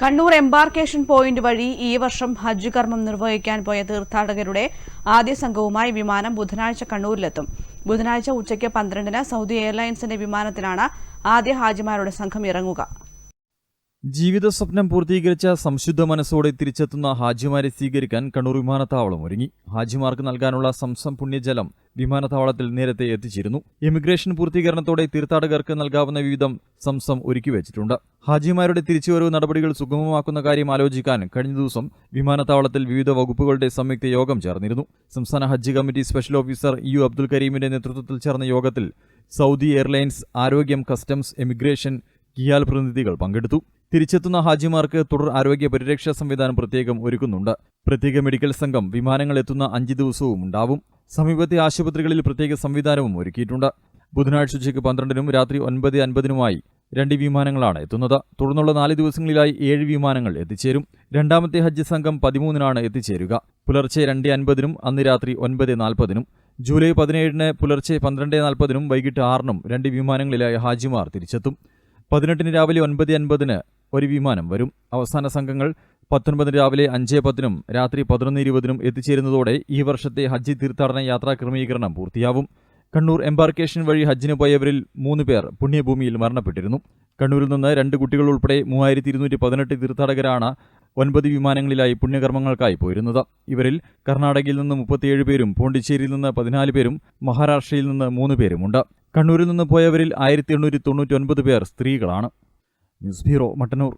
Kannur embarkation point വഴി ഈ വർഷം ഹജ്ജ് കർമ്മം നിർവഹിക്കാൻ പോയ തീർത്ഥാടകരുടെ ആദ്യ സംഘവുമായി വിമാനം ബുധനാഴ്ച കണ്ണൂരിലെത്തും. ബുധനാഴ്ച ഉച്ചയ്ക്ക് പന്ത്രണ്ടിന് സൗദി എയർലൈൻസിന്റെ വിമാനത്തിലാണ് ആദ്യ ഹാജിമാരുടെ സംഘം ഇറങ്ങുക. ജീവിത സ്വപ്നം പൂർത്തീകരിച്ച സംശുദ്ധ മനസ്സോടെ തിരിച്ചെത്തുന്ന ഹാജിമാരെ സ്വീകരിക്കാൻ കണ്ണൂർ വിമാനത്താവളം ഒരുങ്ങി. ഹാജിമാർക്ക് നൽകാനുള്ള സംസം പുണ്യജലം വിമാനത്താവളത്തിൽ നേരത്തെ എത്തിച്ചിരുന്നു. ഇമിഗ്രേഷൻ പൂർത്തീകരണത്തോടെ തീർത്ഥാടകർക്ക് നൽകാവുന്ന വിവിധം സംസം ഒരുക്കി വെച്ചിട്ടുണ്ട്. ഹാജിമാരുടെ തിരിച്ചുവരവ് നടപടികൾ സുഗമമാക്കുന്ന കാര്യം ആലോചിക്കാൻ കഴിഞ്ഞ ദിവസം വിമാനത്താവളത്തിൽ വിവിധ വകുപ്പുകളുടെ സംയുക്ത യോഗം ചേർന്നിരുന്നു. സംസ്ഥാന ഹജ്ജ് committee special officer U Abdul കരീമിന്റെ നേതൃത്വത്തിൽ ചേർന്ന യോഗത്തിൽ സൗദി എയർലൈൻസ് ആരോഗ്യം കസ്റ്റംസ് എമിഗ്രേഷൻ കിയാൽ പ്രതിനിധികൾ പങ്കെടുത്തു. തിരിച്ചെത്തുന്ന ഹാജിമാർക്ക് തുടർ ആരോഗ്യ പരിരക്ഷാ സംവിധാനം പ്രത്യേകം ഒരുക്കുന്നുണ്ട്. പ്രത്യേക മെഡിക്കൽ സംഘം വിമാനങ്ങൾ എത്തുന്ന അഞ്ച് ദിവസവും ഉണ്ടാവും. സമീപത്തെ ആശുപത്രികളിൽ പ്രത്യേക സംവിധാനവും ഒരുക്കിയിട്ടുണ്ട്. ബുധനാഴ്ച ഉച്ചയ്ക്ക് പന്ത്രണ്ടിനും രാത്രി ഒൻപത് അൻപതിനുമായി രണ്ട് വിമാനങ്ങളാണ് എത്തുന്നത്. തുടർന്നുള്ള നാല് ദിവസങ്ങളിലായി ഏഴ് വിമാനങ്ങൾ എത്തിച്ചേരും. രണ്ടാമത്തെ ഹജ്ജ് സംഘം പതിമൂന്നിനാണ് എത്തിച്ചേരുക. പുലർച്ചെ രണ്ട് അൻപതിനും അന്ന് രാത്രി ഒൻപത് നാൽപ്പതിനും ജൂലൈ പതിനേഴിന് പുലർച്ചെ പന്ത്രണ്ട് നാൽപ്പതിനും വൈകിട്ട് ആറിനും രണ്ട് വിമാനങ്ങളിലായി ഹാജിമാർ തിരിച്ചെത്തും. പതിനെട്ടിന് രാവിലെ ഒൻപത് അൻപതിന് ഒരു വിമാനം വരും. അവസാന സംഘങ്ങൾ പത്തൊൻപതിന് രാവിലെ അഞ്ച് പത്തിനും രാത്രി പതിനൊന്ന് ഇരുപതിനും എത്തിച്ചേരുന്നതോടെ ഈ വർഷത്തെ ഹജ്ജ് തീർത്ഥാടന യാത്രാ ക്രമീകരണം പൂർത്തിയാവും. കണ്ണൂർ എംബാർക്കേഷൻ വഴി ഹജ്ജിന് പോയവരിൽ മൂന്ന് പേർ പുണ്യഭൂമിയിൽ മരണപ്പെട്ടിരുന്നു. കണ്ണൂരിൽ നിന്ന് രണ്ട് കുട്ടികൾ ഉൾപ്പെടെ മൂവായിരത്തി ഇരുന്നൂറ്റി പതിനെട്ട് തീർത്ഥാടകരാണ് ഒൻപത് വിമാനങ്ങളിലായി പുണ്യകർമ്മങ്ങൾക്കായി പോയിരുന്നത്. ഇവരിൽ കർണാടകയിൽ നിന്ന് മുപ്പത്തിയേഴ് പേരും പോണ്ടിച്ചേരിയിൽ നിന്ന് പതിനാല് പേരും മഹാരാഷ്ട്രയിൽ നിന്ന് മൂന്ന് പേരുമുണ്ട്. കണ്ണൂരിൽ നിന്ന് പോയവരിൽ ആയിരത്തി എണ്ണൂറ്റി തൊണ്ണൂറ്റി ഒൻപത് പേർ സ്ത്രീകളാണ്. News bureau Mattannur.